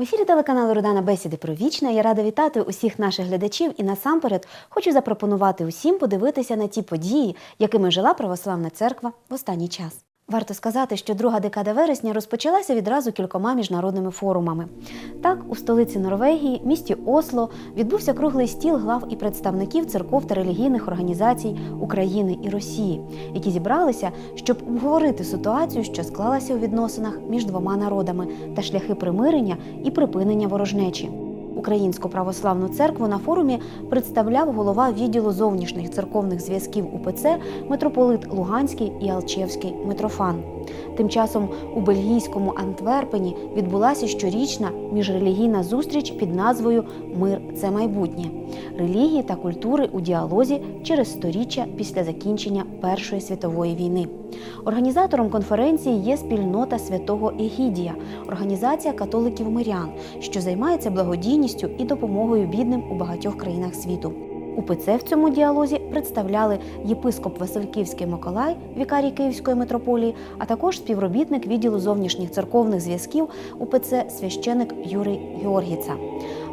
В ефірі телеканалу Родана Бесіди про вічне. Я рада вітати усіх наших глядачів і насамперед хочу запропонувати усім подивитися на ті події, якими жила православна церква в останній час. Варто сказати, що друга декада вересня розпочалася відразу кількома міжнародними форумами. Так, у столиці Норвегії, місті Осло, відбувся круглий стіл глав і представників церков та релігійних організацій України і Росії, які зібралися, щоб обговорити ситуацію, що склалася у відносинах між двома народами та шляхи примирення і припинення ворожнечі. Українську православну церкву на форумі представляв голова відділу зовнішніх церковних зв'язків УПЦ митрополит Луганський і Алчевський Митрофан. Тим часом у бельгійському Антверпені відбулася щорічна міжрелігійна зустріч під назвою Мир це майбутнє релігії та культури у діалозі через сторіччя після закінчення Першої світової війни. Організатором конференції є спільнота святого Егідія, організація католиків мирян, що займається благодійністю і допомогою бідним у багатьох країнах світу. УПЦ в цьому діалозі представляли єпископ Васильківський Миколай, вікарій Київської митрополії, а також співробітник відділу зовнішніх церковних зв'язків УПЦ священик Юрій Георгіца.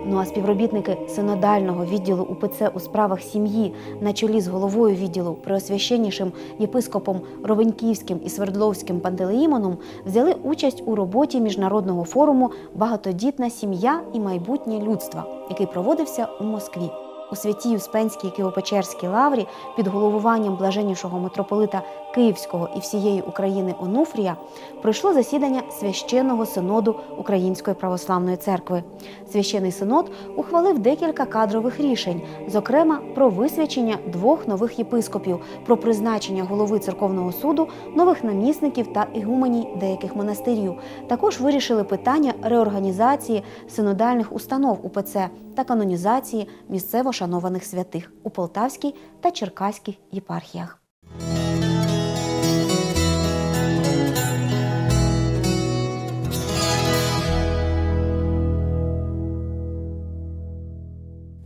Ну а співробітники синодального відділу УПЦ у справах сім'ї на чолі з головою відділу преосвященнішим єпископом Ровеньківським і Свердловським Пантелеїмоном взяли участь у роботі міжнародного форуму Багатодітна сім'я і майбутнє людства, який проводився у Москві. У святій Успенській Києво-Печерській лаврі під головуванням блаженнішого митрополита Київського і всієї України Онуфрія пройшло засідання священного синоду Української православної церкви. Священий синод ухвалив декілька кадрових рішень, зокрема про висвячення двох нових єпископів, про призначення голови церковного суду, нових намісників та ігуменій деяких монастирів. Також вирішили питання реорганізації синодальних установ УПЦ та канонізації місцево шанованих святих у Полтавській та Черкаській єпархіях.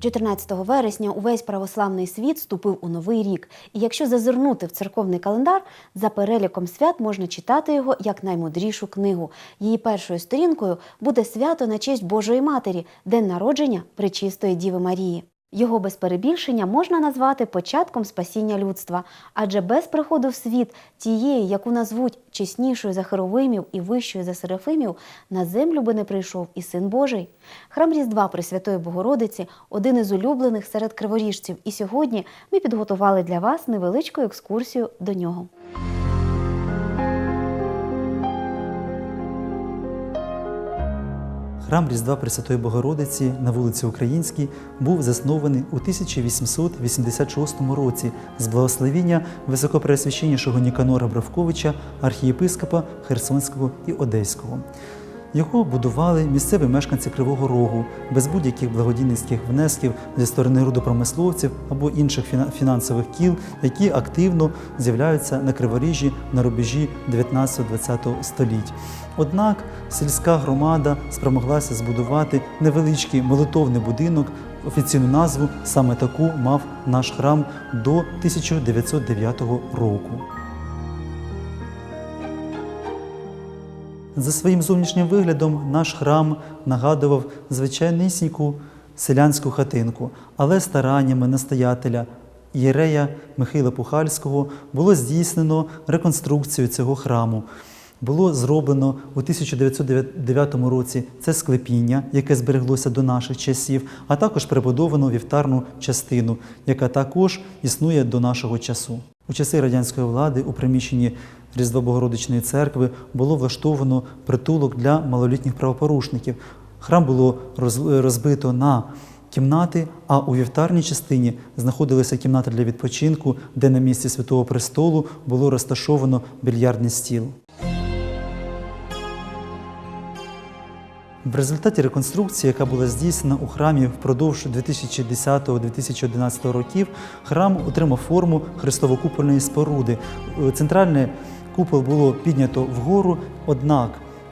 – 14 вересня увесь православний світ вступив у новий рік, і якщо зазирнути в церковний календар, за переліком свят можна читати його як наймудрішу книгу. Її першою сторінкою буде свято на честь Божої Матері, день народження Пречистої Діви Марії. Його без перебільшення можна назвати початком спасіння людства, адже без приходу в світ тієї, яку назвуть чеснішою за Херовимів і вищою за Серафимів, на землю би не прийшов і Син Божий. Храм Різдва Пресвятої Богородиці один із улюблених серед криворіжців, і сьогодні ми підготували для вас невеличку екскурсію до нього. Храм Різдва Пресвятої Богородиці на вулиці Українській був заснований у 1886 році з благословіння високопреосвященнішого Ніканора Бравковича, архієпископа Херсонського і Одеського. Його будували місцеві мешканці Кривого Рогу без будь-яких благодійницьких внесків зі сторони рудопромисловців або інших фіна- фінансових кіл, які активно з'являються на Криворіжжі на рубежі 19-20 століть. Однак сільська громада спромоглася збудувати невеличкий молитовний будинок. Офіційну назву саме таку мав наш храм до 1909 року. За своїм зовнішнім виглядом наш храм нагадував звичайнісіньку селянську хатинку, але стараннями настоятеля єрея Михайла Пухальського було здійснено реконструкцію цього храму. Було зроблено у 1909 році це склепіння, яке збереглося до наших часів, а також перебудовано вівтарну частину, яка також існує до нашого часу. У часи радянської влади у приміщенні Різдва Богородичної церкви було влаштовано притулок для малолітніх правопорушників. Храм було розбито на кімнати, а у вівтарній частині знаходилася кімната для відпочинку, де на місці Святого Престолу було розташовано більярдний стіл. В результаті реконструкції, яка була здійснена у храмі впродовж 2010-2011 років, храм отримав форму хрестовокупольної споруди. Е, Центральний купол було піднято вгору, однак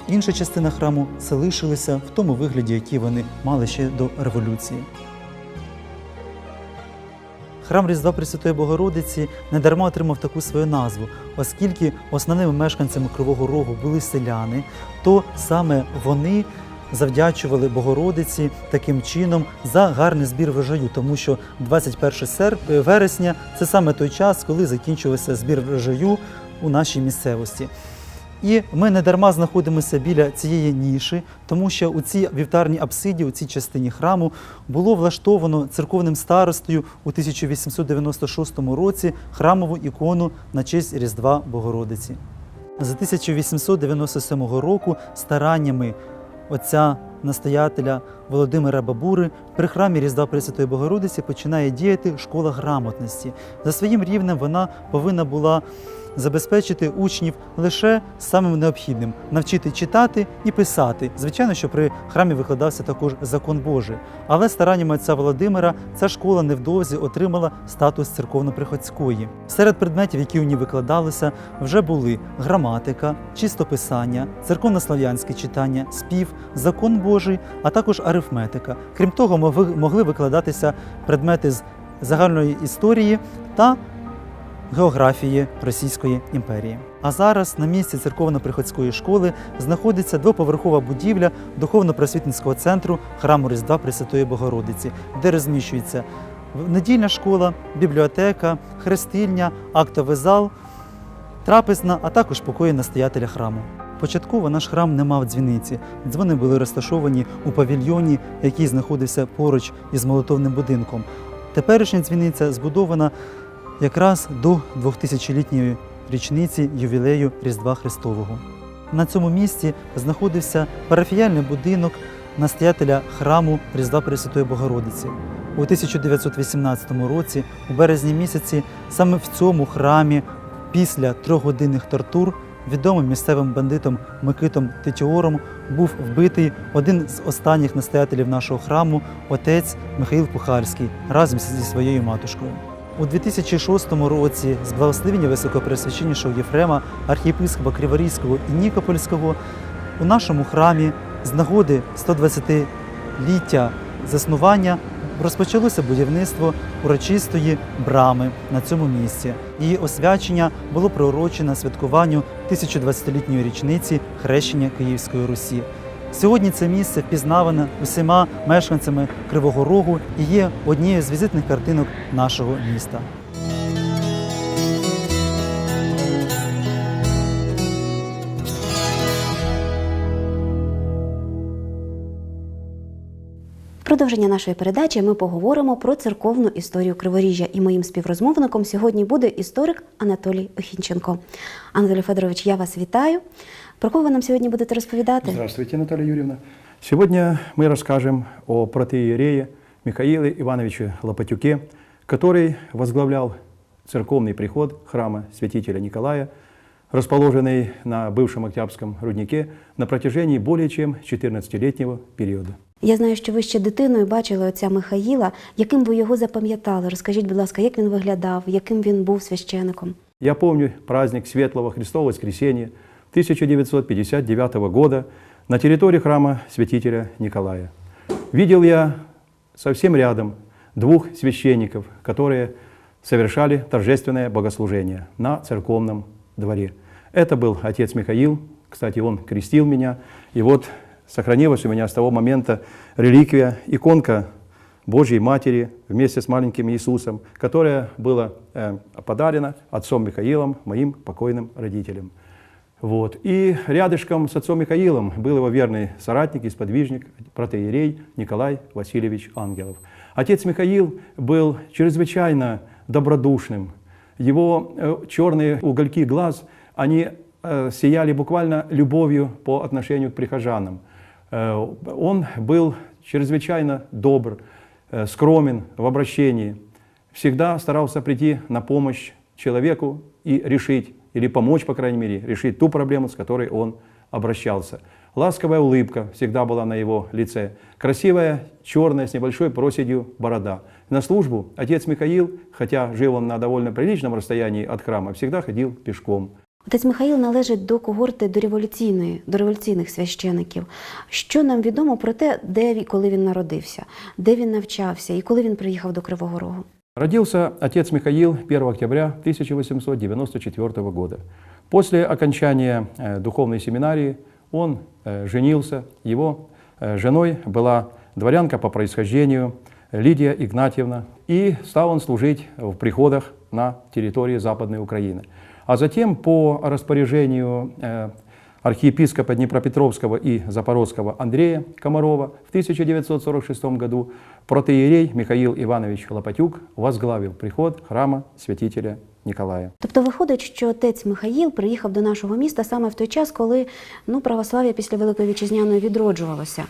інша частина храму залишилася в тому вигляді, який вони мали ще до революції. Храм Різдва Пресвятої Богородиці недарма отримав таку свою назву, оскільки основними мешканцями Кривого Рогу були селяни, то саме вони завдячували Богородиці таким чином за гарний збір врожаю, тому що 21 серп... вересня це саме той час, коли закінчувався збір врожаю у нашій місцевості. І ми не дарма знаходимося біля цієї ніші, тому що у цій вівтарній апсиді, у цій частині храму, було влаштовано церковним старостою у 1896 році храмову ікону на честь Різдва Богородиці. З 1897 року стараннями отця настоятеля Володимира Бабури при храмі Різдва Пресвятої Богородиці починає діяти школа грамотності. За своїм рівнем вона повинна була забезпечити учнів лише самим необхідним навчити читати і писати. Звичайно, що при храмі викладався також закон Божий. Але стараннями отця Володимира ця школа невдовзі отримала статус церковно-приходської. Серед предметів, які у ній викладалися, вже були граматика, чистописання, церковнослав'янське читання, спів, закон Божий, а також арифметика. Крім того, могли викладатися предмети з загальної історії та географії Російської імперії. А зараз на місці церковно-приходської школи знаходиться двоповерхова будівля духовно-просвітницького центру храму Різдва Пресвятої Богородиці, де розміщується недільна школа, бібліотека, хрестильня, актовий зал, трапезна, а також покої настоятеля храму. Початково наш храм не мав дзвіниці. Дзвони були розташовані у павільйоні, який знаходився поруч із молитовним будинком. Теперішня дзвіниця збудована якраз до 2000-літньої річниці ювілею Різдва Христового. На цьому місці знаходився парафіяльний будинок настоятеля храму Різдва Пресвятої Богородиці. У 1918 році, у березні місяці, саме в цьому храмі, після трьохгодинних тортур, відомим місцевим бандитом Микитом Тетіором був вбитий один з останніх настоятелів нашого храму, отець Михаїл Пухальський, разом зі своєю матушкою. У 2006 році з благословення високопресвященнішого Єфрема, архієпископа Криворізького і Нікопольського у нашому храмі з нагоди 120-ліття заснування розпочалося будівництво урочистої брами на цьому місці. Її освячення було приурочено святкуванню 1020-літньої річниці хрещення Київської Русі. Сьогодні це місце впізнаване усіма мешканцями Кривого Рогу і є однією з візитних картинок нашого міста. Продовження нашої передачі ми поговоримо про церковну історію Криворіжжя. І моїм співрозмовником сьогодні буде історик Анатолій Охінченко. Анатолій Федорович, я вас вітаю. Про кого ви нам сьогодні будете розповідати? Здравствуйте, Наталья Юрьевна. Сегодня мы расскажем о протеерее Михаиле Ивановиче Лопатюке, который возглавлял церковный приход храма святителя Николая, расположенный на бывшем Октябрьском руднике на протяжении более чем 14-летнего периода. Я знаю, що ви ще дитиною бачили отця Михаїла. Яким ви його запам'ятали? Розкажіть, будь ласка, як він виглядав, яким він був священиком? Я помню праздник Светлого Христового Воскресения 1959 года на территории храма святителя Николая. Видел я совсем рядом двух священников, которые совершали торжественное богослужение на церковном дворе. Это был отец Михаил, кстати, он крестил меня, и вот сохранилась у меня с того момента реликвия, иконка Божьей Матери вместе с маленьким Иисусом, которая была э, подарена отцом Михаилом, моим покойным родителям. Вот. И рядышком с отцом Михаилом был его верный соратник и сподвижник, протеерей Николай Васильевич Ангелов. Отец Михаил был чрезвычайно добродушным. Его э, черные угольки глаз, они э, сияли буквально любовью по отношению к прихожанам. Э, Он был чрезвычайно добр, скромен в обращении, всегда старался прийти на помощь человеку и решить, или помочь, по крайней мере, решить ту проблему, с которой он обращался. Ласковая улыбка всегда была на его лице, красивая черная с небольшой проседью борода. На службу отец Михаил, хотя жил он на довольно приличном расстоянии от храма, всегда ходил пешком. Отець Михаїл належить до когорти до революційної, до революційних священиків. Що нам відомо про те, де і коли він народився, де він навчався і коли він приїхав до Кривого Рогу? Родился отец Михаил 1 октября 1894 года. После окончания э, духовной семинарии он э, женился, его э, женой была дворянка по происхождению Лидия Игнатьевна. И стал он служить в приходах на территории Западной Украины. А затем по распоряжению архиепископа Днепропетровского и Запорожского Андрея Комарова в 1946 году протеерей Михаил Иванович Лопатюк возглавил приход храма святителя Николая. Тобто виходить, що отець Михаїл приїхав до нашого міста саме в той час, коли ну, православ'я після Великої Вітчизняної відроджувалося.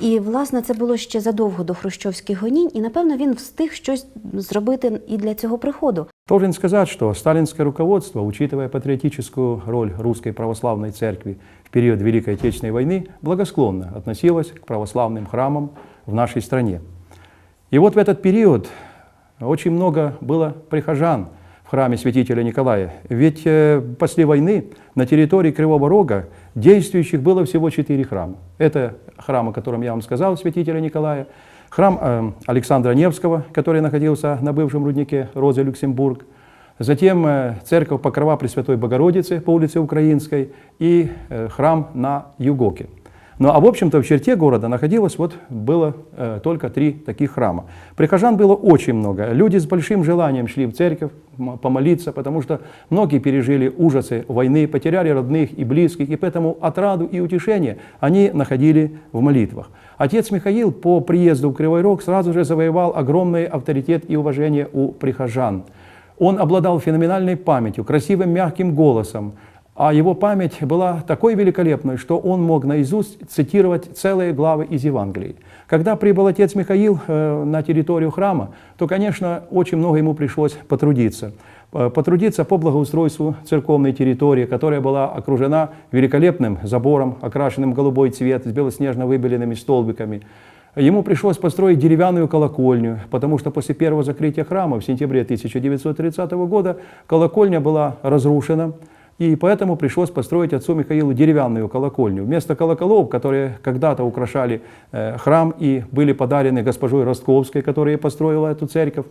І, власне, це було ще задовго до хрущовських гонінь, і, напевно, він встиг щось зробити і для цього приходу. Должен сказать, что сталинское руководство, учитывая патриотическую роль русской православной церкви в период Великой Отечественной войны, благосклонно относилось к православным храмам в нашей стране. И вот в этот период очень много было прихожан в храме святителя Николая. Ведь э, после войны на территории Кривого Рога действующих было всего четыре храма. Это храм, о котором я вам сказал, святителя Николая, храм э, Александра Невского, который находился на бывшем руднике Розы Люксембург, затем э, церковь Покрова Пресвятой Богородицы по улице Украинской и храм на Югоке. Ну а в общем-то в черте города находилось вот было э, только три таких храма. Прихожан было очень много. Люди с большим желанием шли в церковь помолиться, потому что многие пережили ужасы войны, потеряли родных и близких, и поэтому отраду и утешение они находили в молитвах. Отец Михаил по приезду в Кривой Рог сразу же завоевал огромный авторитет и уважение у прихожан. Он обладал феноменальной памятью, красивым мягким голосом, а его память была такой великолепной, что он мог наизусть цитировать целые главы из Евангелий. Когда прибыл отец Михаил э, на территорию храма, то, конечно, очень много ему пришлось потрудиться. Э, Потрудиться по благоустройству церковной территории, которая была окружена великолепным забором, окрашенным голубой цвет, с белоснежно выбеленными столбиками. Ему пришлось построить деревянную колокольню, потому что после первого закрытия храма в сентябре 1930 года колокольня была разрушена, и поэтому пришлось построить отцу Михаилу деревянную колокольню. Вместо колоколов, которые когда-то украшали э, храм и были подарены госпожой Ростковской, которая построила эту церковь,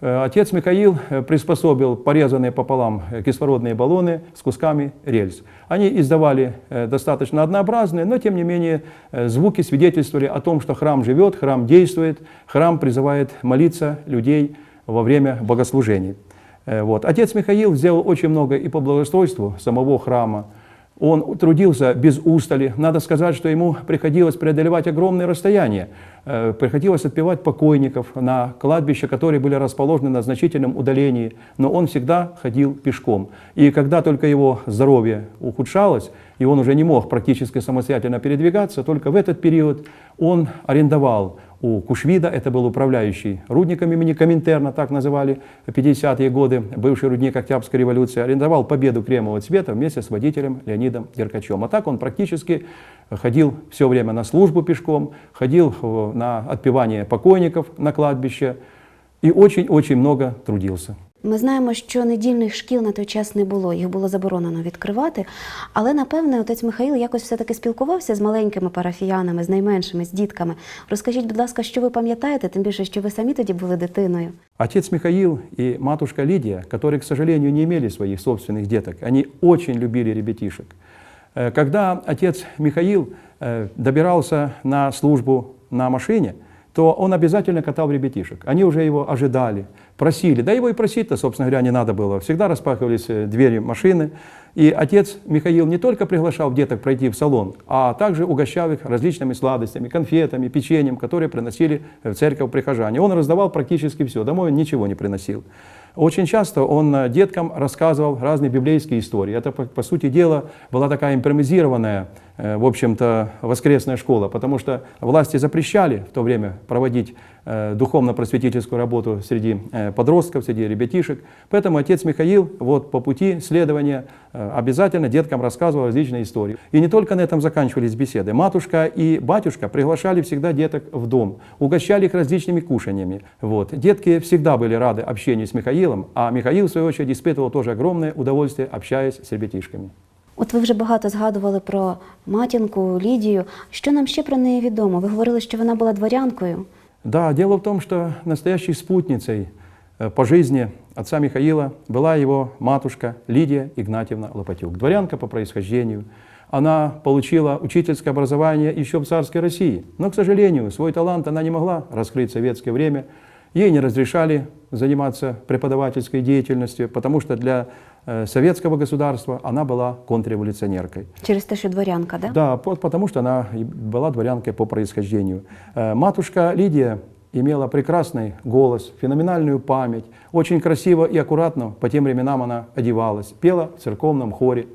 э, отец Михаил э, приспособил порезанные пополам кислородные баллоны с кусками рельс. Они издавали достаточно однообразные, но тем не менее звуки свидетельствовали о том, что храм живет, храм действует, храм призывает молиться людей во время богослужений. Э, Вот. Отец Михаил сделал очень много и по благоустройству самого храма. Он трудился без устали. Надо сказать, что ему приходилось преодолевать огромные расстояния. Э, Приходилось отпевать покойников на кладбища, которые были расположены на значительном удалении. Но он всегда ходил пешком. И когда только его здоровье ухудшалось, и он уже не мог практически самостоятельно передвигаться, только в этот период он арендовал у Кушвида, это был управляющий рудником имени Коминтерна, так называли в 50-е годы, бывший рудник Октябрьской революции, арендовал победу кремового цвета вместе с водителем Леонидом Деркачем. А так он практически ходил все время на службу пешком, ходил э, на отпевание покойников на кладбище и очень-очень много трудился. Ми знаємо, що недільних шкіл на той час не було, їх було заборонено відкривати. Але напевне отець Михаїл якось все-таки спілкувався з маленькими парафіянами, з найменшими, з дітками. Розкажіть, будь ласка, що ви пам'ятаєте, тим більше, що ви самі тоді були дитиною. Отец Михаил и матушка Лидия, которые, к сожалению, не имели своих собственных деток, они очень любили ребятишек. Э, Когда отец Михаил э, добирался на службу на машине, То он обязательно катал ребятишек. Они уже его ожидали, просили. Да его и просить-то, собственно говоря, не надо было. Всегда распахивались э, двери машины. И отец Михаил не только приглашал деток пройти в салон, а также угощал их различными сладостями, конфетами, печеньем, которые приносили в церковь прихожане. Он раздавал практически все, домой он ничего не приносил. Очень часто он э, деткам рассказывал разные библейские истории. Это, по, сути дела, была такая импровизированная, в общем-то, воскресная школа, потому что власти запрещали в то время проводить э, духовно-просветительскую работу среди э, подростков, среди ребятишек. Поэтому отец Михаил вот по пути следования э, обязательно деткам рассказывал различные истории. И не только на этом заканчивались беседы. Матушка и батюшка приглашали всегда деток в дом, угощали их различными кушаньями. Вот. Детки всегда были рады общению с Михаилом, а Михаил, в свою очередь, испытывал тоже огромное удовольствие, общаясь с ребятишками. От ви вже багато згадували про матінку Лідію. Що нам ще про неї відомо? Ви говорили, що вона була дворянкою. Да, дело в том, что настоящей спутницей э, по жизни отца Михаила была его матушка Лидия Игнатьевна Лопатюк, дворянка по происхождению. она получила учительское образование еще в царской России. Но, к сожалению, свой талант она не могла раскрыть в советское время. Ей не разрешали заниматься преподавательской деятельностью, потому что для э, советского государства она была контрреволюционеркой. Через те, що дворянка, да? Да, по- потому что она была дворянкой по происхождению. Э, Матушка Лидия имела прекрасный голос, феноменальную память, очень красиво и аккуратно по тем временам она одевалась, пела в церковном хоре.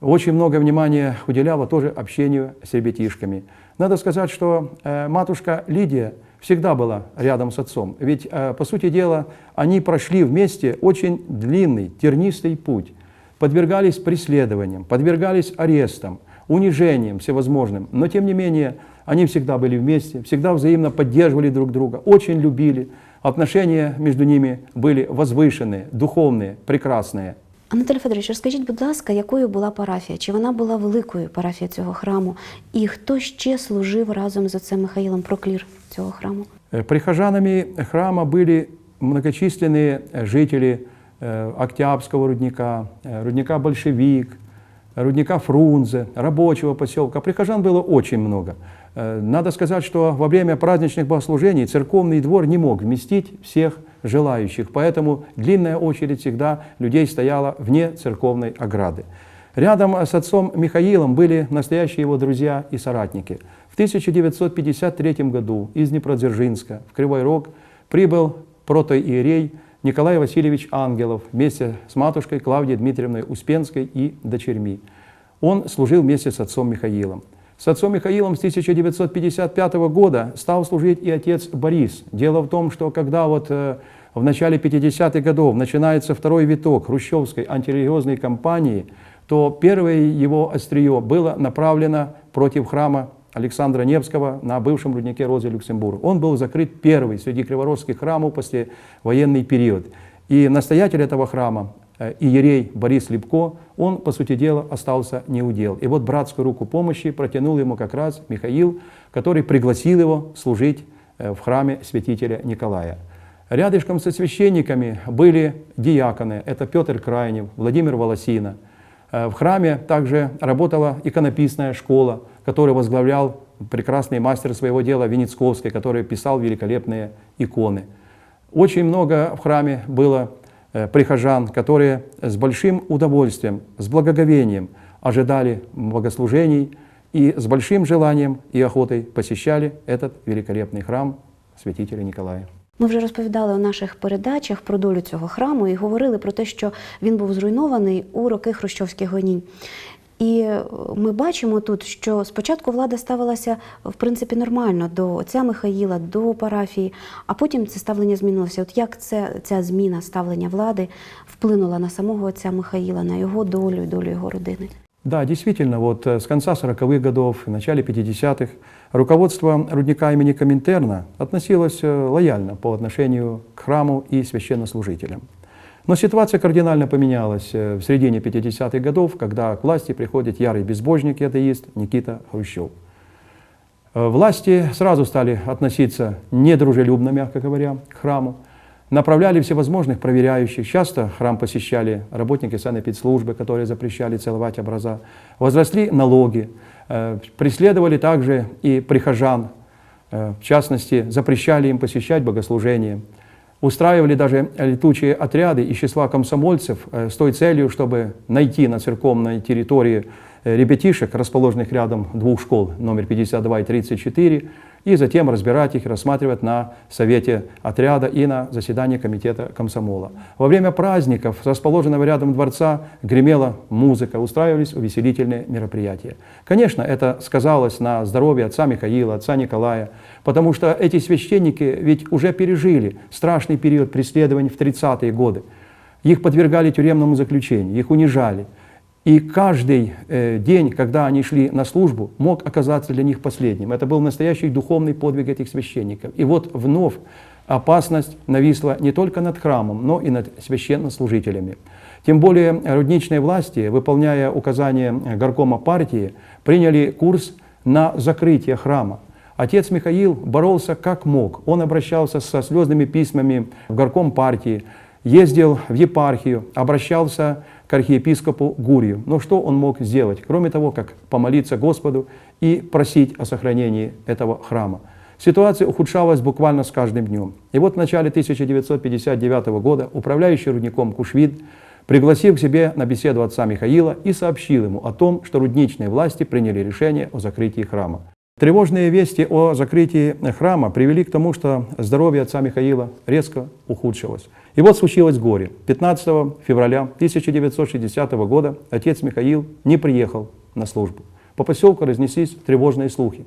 Очень много внимания уделяла тоже общению с ребятишками. Надо сказать, что э, матушка Лидия всегда была рядом с отцом. Ведь, э, по сути дела, они прошли вместе очень длинный, тернистый путь. Подвергались преследованиям, подвергались арестам, унижениям всевозможным. Но, тем не менее, они всегда были вместе, всегда взаимно поддерживали друг друга, очень любили. Отношения между ними были возвышенные, духовные, прекрасные. Анатолій Федорович, розкажіть, будь ласка, якою була парафія? Чи вона була великою парафією цього храму? І хто ще служив разом з отцем Михаїлом Проклір цього храму? Э, Прихожанами храма были многочисленные э, жители э, Октябрьского рудника, э, рудника Большевик, рудника Фрунзе, рабочего поселка. Прихожан было очень много. Э, Надо сказать, что во время праздничных богослужений церковный двор не мог вместить всех желающих, поэтому длинная очередь всегда людей стояла вне церковной ограды. Рядом с отцом Михаилом были настоящие его друзья и соратники. В 1953 году из Днепродзержинска в Кривой Рог прибыл протоиерей Николай Васильевич Ангелов вместе с матушкой Клавдией Дмитриевной Успенской и дочерьми. Он служил вместе с отцом Михаилом. С отцом Михаилом с 1955 года стал служить и отец Борис. Дело в том, что когда вот э, в начале 50-х годов начинается второй виток хрущевской антирелигиозной кампании, то первое его острие было направлено против храма Александра Невского на бывшем руднике Розы Люксембург. Он был закрыт первый среди криворожских храмов после военный период. И настоятель этого храма, иерей Борис Лепко, он, по сути дела, остался неудел. И вот братскую руку помощи протянул ему как раз Михаил, который пригласил его служить э, в храме святителя Николая. Рядышком со священниками были диаконы, это Петр Крайнев, Владимир Волосина. Э, В храме также работала иконописная школа, которую возглавлял прекрасный мастер своего дела Венецковский, который писал великолепные иконы. Очень много в храме было э, прихожан, которые с большим удовольствием, с благоговением ожидали богослужений и с большим желанием и охотой посещали этот великолепный храм святителя Николая. Ми вже розповідали у наших передачах про долю цього храму і говорили про те, що він був зруйнований у роки хрущовських гонінь. І е, ми бачимо тут, що спочатку влада ставилася в принципі нормально до отця Михаїла, до парафії, а потім це ставлення змінилося. От як це, ця зміна ставлення влади вплинула на самого отця Михаїла, на його долю долю його родини? Да, действительно, вот э, с конца 40-х годов, в начале 50-х руководство рудника имени Коминтерна относилось э, лояльно по отношению к храму и священнослужителям. Но ситуация кардинально поменялась э, в середине 50-х годов, когда к власти приходит ярый безбожник и атеист Никита Хрущев. Э, Власти сразу стали относиться недружелюбно, мягко говоря, к храму. Направляли всевозможных проверяющих. Часто храм посещали работники санэпидслужбы, которые запрещали целовать образа. Возросли налоги. Э, Преследовали также и прихожан. В частности, запрещали им посещать богослужения. Устраивали даже летучие отряды из числа комсомольцев э, с той целью, чтобы найти на церковной территории э, ребятишек, расположенных рядом двух школ, номер 52 и 34, и затем разбирать их, рассматривать на совете отряда и на заседании комитета комсомола. Во время праздников расположенного рядом дворца гремела музыка, устраивались увеселительные мероприятия. Конечно, это сказалось на здоровье отца Михаила, отца Николая, потому что эти священники ведь уже пережили страшный период преследований в 30-е годы. Их подвергали тюремному заключению, их унижали. И каждый э, день, когда они шли на службу, мог оказаться для них последним. Это был настоящий духовный подвиг этих священников. И вот вновь опасность нависла не только над храмом, но и над священнослужителями. Тем более рудничные власти, выполняя указания горкома партии, приняли курс на закрытие храма. Отец Михаил боролся как мог. Он обращался со слезными письмами в горком партии. Ездил в епархию, обращался к архиепископу Гурию. Но что он мог сделать, кроме того, как помолиться Господу и просить о сохранении этого храма? Ситуация ухудшалась буквально с каждым днем. И вот в начале 1959 года управляющий рудником Кушвид пригласил к себе на беседу отца Михаила и сообщил ему о том, что рудничные власти приняли решение о закрытии храма. Тревожные вести о закрытии храма привели к тому, что здоровье отца Михаила резко ухудшилось. И вот случилось горе. 15 февраля 1960 года отец Михаил не приехал на службу. По поселку разнеслись тревожные слухи.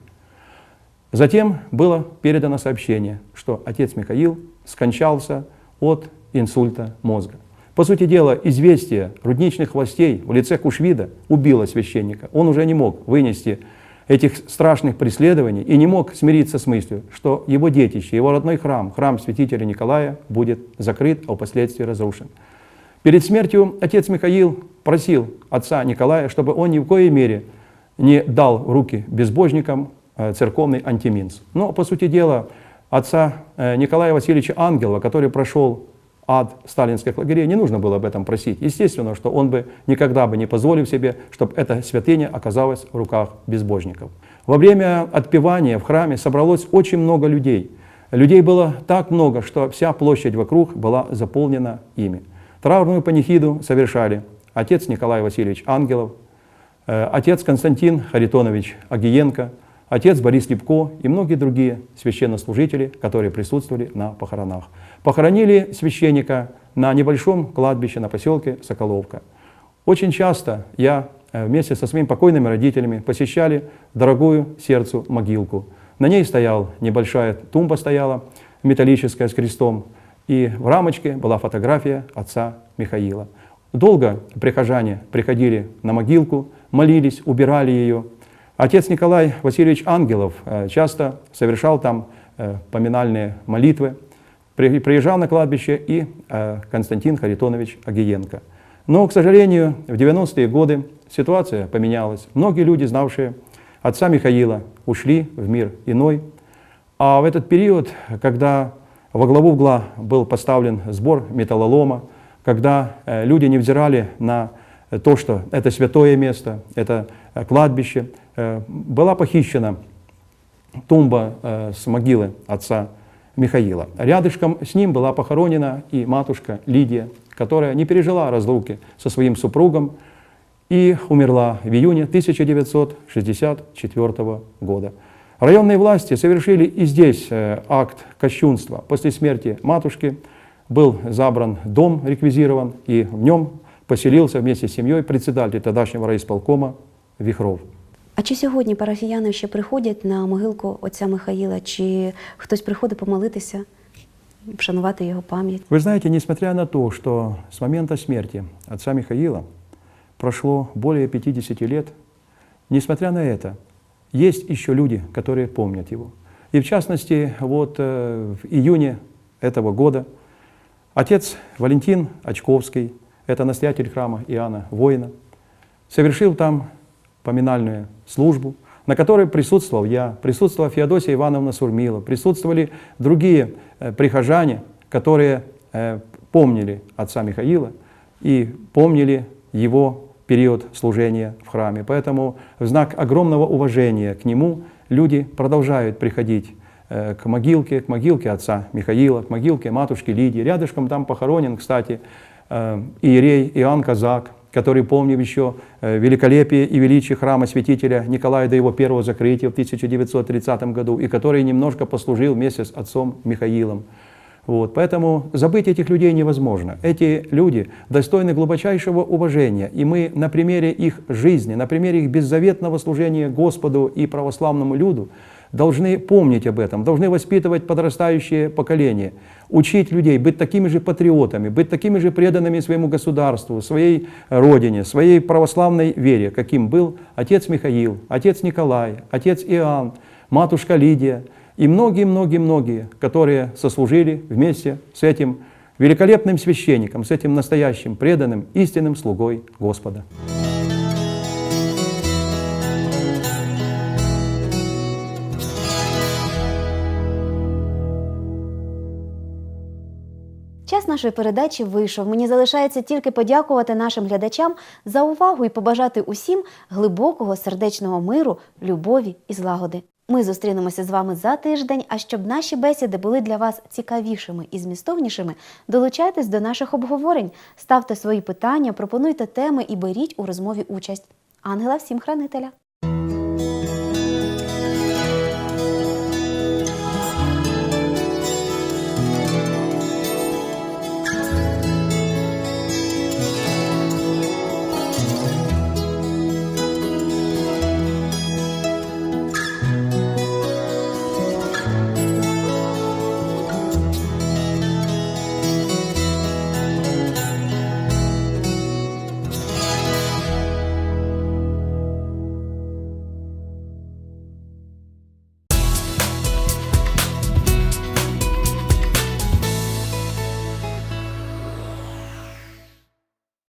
Затем было передано сообщение, что отец Михаил скончался от инсульта мозга. По сути дела, известие рудничных властей в лице Кушвида убило священника. Он уже не мог вынести этих страшных преследований и не мог смириться с мыслью, что его детище, его родной храм, храм святителя Николая, будет закрыт, а впоследствии разрушен. Перед смертью отец Михаил просил отца Николая, чтобы он ни в коей мере не дал в руки безбожникам э, церковный антиминс. Но, по сути дела, отца э, Николая Васильевича Ангелова, который прошел ад сталинских лагерей, не нужно было об этом просить. Естественно, что он бы никогда бы не позволил себе, чтобы эта святыня оказалась в руках безбожников. Во время отпевания в храме собралось очень много людей. Людей было так много, что вся площадь вокруг была заполнена ими. Траурную панихиду совершали отец Николай Васильевич Ангелов, э, отец Константин Харитонович Агиенко, отец Борис Лепко и многие другие священнослужители, которые присутствовали на похоронах. Похоронили священника на небольшом кладбище на поселке Соколовка. Очень часто я э, вместе со своими покойными родителями посещали дорогую сердцу могилку. На ней стоял небольшая тумба стояла, металлическая с крестом, и в рамочке была фотография отца Михаила. Долго прихожане приходили на могилку, молились, убирали ее. Отец Николай Васильевич Ангелов э, часто совершал там э, поминальные молитвы. При- Приезжал на кладбище и э, Константин Харитонович Агиенко. Но, к сожалению, в 90-е годы ситуация поменялась. Многие люди, знавшие отца Михаила, ушли в мир иной. А в этот период, когда во главу угла был поставлен сбор металлолома, когда люди не взирали на то, что это святое место, это кладбище, была похищена тумба э, с могилы отца Михаила. Рядышком с ним была похоронена и матушка Лидия, которая не пережила разлуки со своим супругом и умерла в июне 1964 года. Районные власти совершили и здесь э, акт кощунства. После смерти матушки был забран дом, реквизирован, и в нем поселился вместе с семьей председатель тогдашнього райисполкома Вихров. А чи сьогодні парафіяни ще приходять на могилку отця Михаїла? Чи хтось приходить помолитися, вшанувати його пам'ять? Вы знаете, несмотря на то, что с момента смерти отца Михаила прошло более 50 лет, несмотря на это, есть еще люди, которые помнят его. И в частности, вот э, в июне этого года отец Валентин Очковский, это настоятель храма Иоанна Воина, совершил там поминальную службу, на которой присутствовал я, присутствовала Феодосия Ивановна Сурмила, присутствовали другие э, прихожане, которые э, помнили отца Михаила и помнили его период служения в храме. Поэтому в знак огромного уважения к нему люди продолжают приходить э, к могилке, к могилке отца Михаила, к могилке матушки Лидии. Рядышком там похоронен, кстати, иерей Иоанн Казак, который помнил еще э, великолепие и величие храма святителя Николая до его первого закрытия в 1930 году, и который немножко послужил вместе с отцом Михаилом. Вот, поэтому забыть этих людей невозможно. Эти люди достойны глубочайшего уважения, и мы на примере их жизни, на примере их беззаветного служения Господу и православному люду должны помнить об этом, должны воспитывать подрастающее поколение, учить людей быть такими же патриотами, быть такими же преданными своему государству, своей родине, своей православной вере, каким был отец Михаил, отец Николай, отец Иоанн, матушка Лидия и многие-многие-многие, которые сослужили вместе с этим великолепным священником, с этим настоящим преданным истинным слугой Господа. Час нашої передачі вийшов. Мені залишається тільки подякувати нашим глядачам за увагу і побажати усім глибокого сердечного миру, любові і злагоди. Ми зустрінемося з вами за тиждень. А щоб наші бесіди були для вас цікавішими і змістовнішими, долучайтесь до наших обговорень, ставте свої питання, пропонуйте теми і беріть у розмові участь. Ангела всім хранителя!